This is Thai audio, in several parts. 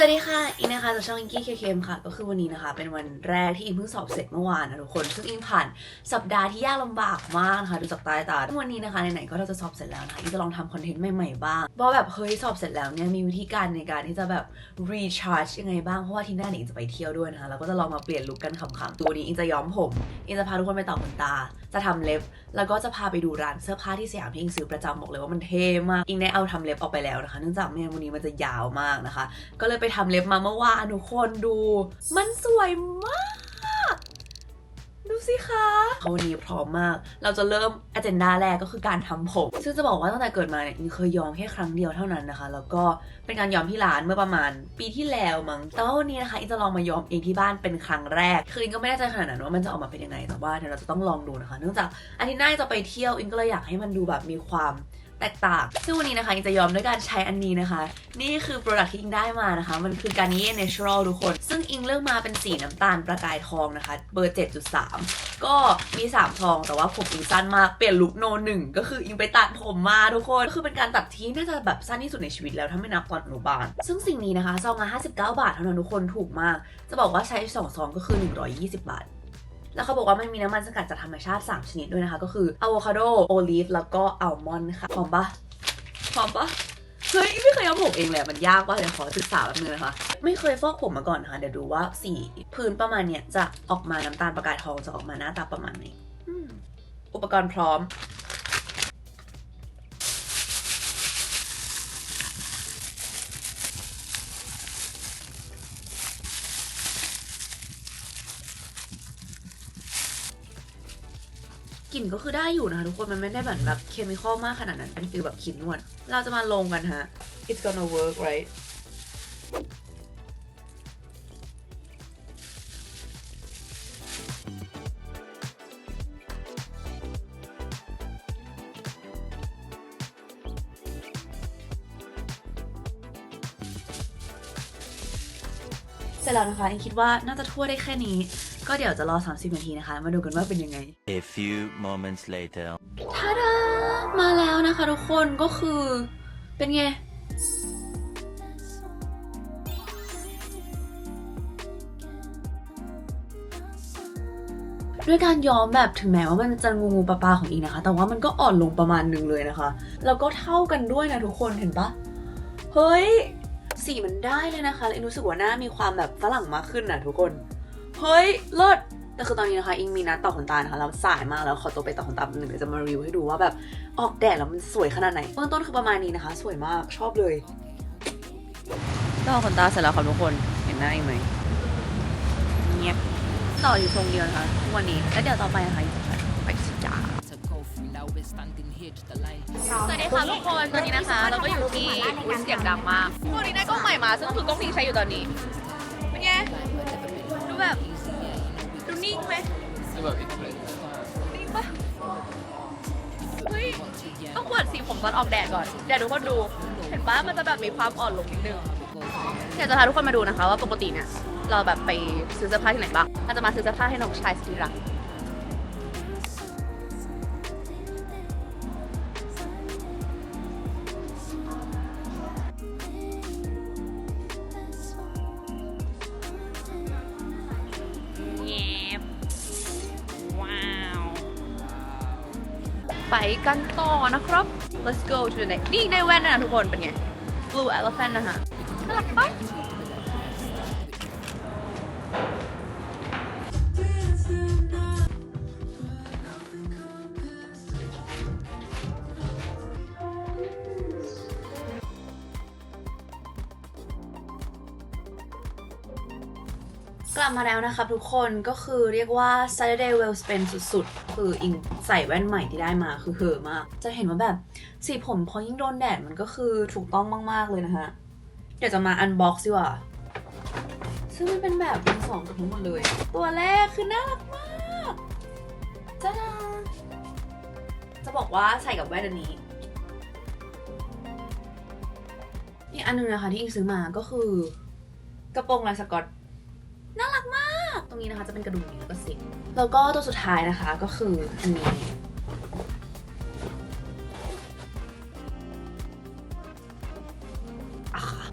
สวัสดีค่ะ อินนะคะจากช่องอิงกี้เคเคมค่ะ ก็คือวันนี้นะคะ เป็นวันแรกที่อินเพิ่งสอบเสร็จเมื่อวานนะทุกคนซึ่งอินผ่านสัปดาห์ที่ยากลำบากมากนะคะดูจากต้ตาวันนี้นะคะไหนๆก็เราจะสอบเสร็จแล้วนะคะอินจะลองทำคอนเทนต์ใหม่ๆบ้างว่าแบบเฮ้ยสอบเสร็จแล้วเนี่ยมีวิธีการในการที่จะแบบ recharge ยังไงบ้างเพราะว่าที่หน้าอินจะไปเที่ยวด้วยนะคะแล้วก็จะลองมาเปลี่ยนลุคกันขำๆตัวนี้อินจะย้อมผมอินจะพาทุกคนไปต่อขนตาจะทำเล็บ แล้วก็จะพาไปดูร้านเสื้อผ้าที่สยามที่อิงซื้อประจำบอกเลยว่ามันเท่มาก อิงได้เอาทำเล็บออกไปแล้วนะคะ เนื่องจากไม่งั้นวันนี้มันจะยาวมากนะคะ ก็เลยไปทำเล็บมาเมื่อวานทุกคนดู มันสวยมาก สิคะวันนี้พร้อมมาก เราจะเริ่มอเจนดาแรกก็คือการทำผม ซึ่งจะบอกว่าตั้งแต่เกิดมาเนี่ยอิงเคยยอมแค่ครั้งเดียวเท่านั้นนะคะ แล้วก็เป็นการยอมที่ร้านเมื่อประมาณ ปีที่แล้วมั้ง แต่ว่าวันนี้นะคะอิงจะลองมายอมเองที่บ้านเป็นครั้งแรก คืออิงก็ไม่แน่ใจขนาดนั้นว่ามันจะออกมาเป็นยังไง แต่ว่าเดี๋ยวเราจะต้องลองดูนะคะ เนื่องจากอาทิตย์หน้าจะไปเที่ยวอิงก็เลยอยากให้มันดูแบบมีความ แตกต่าง ซึ่งวันนี้นะคะอิงจะยอมด้วยการใช้อันนี้นะคะ นี่คือโปรดักต์ที่อิงได้มานะคะ มันคือการนี้ Natural ทุกคน ซึ่งอิงเลือกมาเป็นสีน้ำตาลประกายทองนะคะ เบอร์ 7.3 ก็มี 3 ทอง แต่ว่าผมอิงสั้นมากเปลี่ยนลุคโนหนึ่งก็คืออิงไปตัดผมมาทุกคน ก็คือเป็นการตัดที่น่าจะแบบสั้นที่สุดในชีวิตแล้วถ้าไม่นับตอนอนุบาล ซึ่งสิ่งนี้นะคะซองละ59 บาทเท่านั้นทุกคนถูกมาก จะบอกว่าใช้2ซองก็คือ 120 บาท แล้วเขาบอกว่ามันมีน้ำมันสกัดจากธรรมชาติ 3 ชนิดด้วยนะคะ ก็คืออะโวคาโดโอลีฟแล้วก็อัลมอนด์ค่ะหอมปะหอมปะเฮ้ยไม่เคยย้อมผมเองเลยมันยากว่ะเดี๋ยวขอศึกษาแป๊บนึงนะคะ ไม่เคยฟอกผมมาก่อนนะคะเดี๋ยวดูว่าสีพื้นประมาณเนี้ยจะออกมาน้ำตาลประกายทองจะออกมาหน้าตาประมาณไหนอุปกรณ์พร้อม ลิ่นก็คือได้อยู่นะคะทุกคน มันไม่ได้แบบแบบเคมีคอลมากขนาดนั้นเป็นฟิลแบบครีมนวด เราจะมาลงกันฮะ it's gonna work right เสร็จแล้วนะคะอิงคิดว่าน่าจะทั่วได้แค่นี้ ก็เดี๋ยวจะรอ 30 นาทีนะคะ มาดูกันว่าเป็นยังไง A few moments later. ทาดามาแล้วนะคะทุกคนก็คือเป็นไง ด้วยการย้อมแบบถึงแม้ว่ามันจะงูงูปลาปลาของอีนะคะ แต่ว่ามันก็อ่อนลงประมาณหนึ่งเลยนะคะ แล้วก็เท่ากันด้วยนะทุกคนเห็นปะเฮ้ย สีมันได้เลยนะคะเลยรู้สึกว่าหน้ามีความแบบฝรั่งมากขึ้นนะทุกคน เฮ้ยเลิศแต่คือตอนนี้นะคะ อิงมีนัดต่อขนตานะคะแล้วสายมากแล้วขอตัวไปต่อขนตาแป๊บนึงเดี๋ยวจะมารีวิวให้ดูว่าแบบออกแดดแล้วมันสวยขนาดไหนเบื้องต้นคือประมาณนี้นะคะ สวยมากชอบเลยต่อขนตาเสร็จแล้วค่ะทุกคนเห็นหน้าอิงไหมเงียบต่ออยู่ทรงเดียวนะคะทุกวันนี้แล้วเดี๋ยวต่อไปนะคะอิงจะไปสิจ้า to go through now we're standing here just a line สวัสดีค่ะทุกคนตอนนี้นะคะ เราก็อยู่ที่อุ๊ยเสียงดังมากพวกนี้ได้กล้องใหม่มาซึ่งคือกล้องที่ใช้อยู่ตอนนี้เป็นไงดูแบบดูนิ่ งไหมนิ่งปะเฮ้ยต้องขวดสีผมตอนออกแดดก่อนเดี๋ยวทุกคนดู เห็นปะมันจะแบบมีความอ่อนลงนิดนึงอยากจะพาทุกคนมาดูนะคะว่าปกติเนี่ยเราแบบไปซื้อเสื้อผ้าที่ไหนบ้างเราจะมาซื้อเสื้อผ้าให้น้องชายสุดที่รัก ไปกันต่อนะครับ let's go to the next นี่ในแว่นนะทุกคนเป็นไง blue elephant นะคะน่ารักปะ กลับมาแล้วนะครับทุกคนก็คือเรียกว่า Saturday well spent สุดๆ คืออิงใส่แว่นใหม่ที่ได้มาคือเหอมาก จะเห็นว่าแบบสีผมพอยิ่งโดนแดดมันก็คือถูกต้องมากๆเลยนะฮะเดี๋ยวจะมา unbox ดีกว่าซึ่งมันเป็นแบบเป็นสองทั้งหมดเลย ตัวแรกคือน่ารักมากจ้าจะบอกว่าใส่กับแว่นอันนี้อีกอันหนึงนะคะที่อิงซื้อมาก็คือกระโปรงลายสกอต รงนี้นะคะจะเป็นกระดุมอย่างนี้แล้วก็ซิปแล้วก็ตัวสุดท้ายนะคะก็คืออันนี้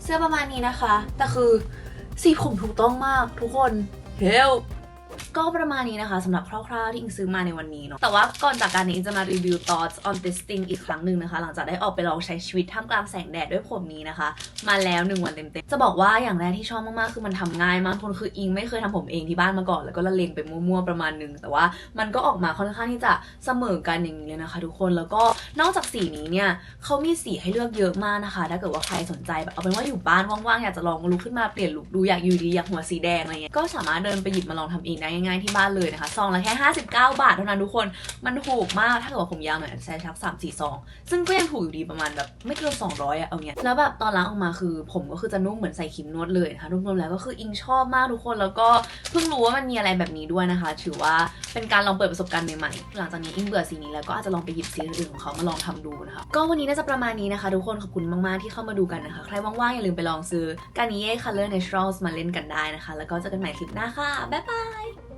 เสื้อประมาณนี้นะคะ แต่คือสีผมถูกต้องมากทุกคน เฮล ก็ประมาณนี้นะคะสำหรับคร่าวๆที่อิงซื้อมาในวันนี้เนาะแต่ว่าก่อนจากการนี้อิงจะมารีวิว thoughts on this thing อีกครั้งหนึ่งนะคะ หลังจากได้ออกไปลองใช้ชีวิตท่ามกลางแสงแดดด้วยผมนี้นะคะ มาแล้วหนึ่งวันเต็มๆจะบอกว่าอย่างแรกที่ชอบมากๆคือมันทำง่ายมากคนคืออิงไม่เคยทำผมเองที่บ้านมาก่อน แล้วก็ละเลงไปมั่วๆประมาณหนึงแต่ว่ามันก็ออกมาค่อนข้างที่จะเสมอกันอย่างนี้เลยนะคะ ทุกคนแล้วก็นอกจากสีนี้เนี่ยเขามีสีให้เลือกเยอะมากนะคะ ถ้าเกิดว่าใครสนใจแบบเอาเป็นว่าอยู่บ้านว่างๆอยากจะลองลุกขึ้นมาเปลี่ยนลุคดูอยากอยู่ดีอยากหัวสีแดงอะไรเงี้ยก็สามารถเดินไปหยิบมาลองทำเองได้ง่ายๆที่บ้านเลยนะคะซองละแค่ 59 บาทเท่านั้นทุกคนมันถูกมากถ้าเกิดว่าผมยาวหน่อยจะใช้ชักสามสี่ซอง ซึ่งก็ยังถูกอยู่ดีประมาณแบบไม่เกิน200อะเอาเนี้ยแล้วแบบตอนล้างออกมาคือ ผมก็คือจะนุ่มเหมือนใส่ครีมนวดเลยนะคะรวมๆแล้วก็คืออิงชอบมากทุกคนแล้วก็เพิ่งรู้ว่ามันมีอะไรแบบนี้ด้วยนะคะ ถือว่าเป็นการลองเปิดประสบการณ์ใหม่ๆหลังจากนี้อิงเบื่อสีนี้แล้วก็อาจจะลองไปหยิบสีอื่นของเขามาลองทำดูนะคะก็วันนี้น่าจะประมาณนี้นะคะทุกคนขอบคุณมากๆที่เข้ามาดูกันนะคะ ใครว่างๆอย่าลืมไปลองซื้อการนิเย่ Color Naturals มาเล่นกันได้นะคะ แล้วก็เจอกันใหม่คลิปหน้าค่ะ บ๊ายบาย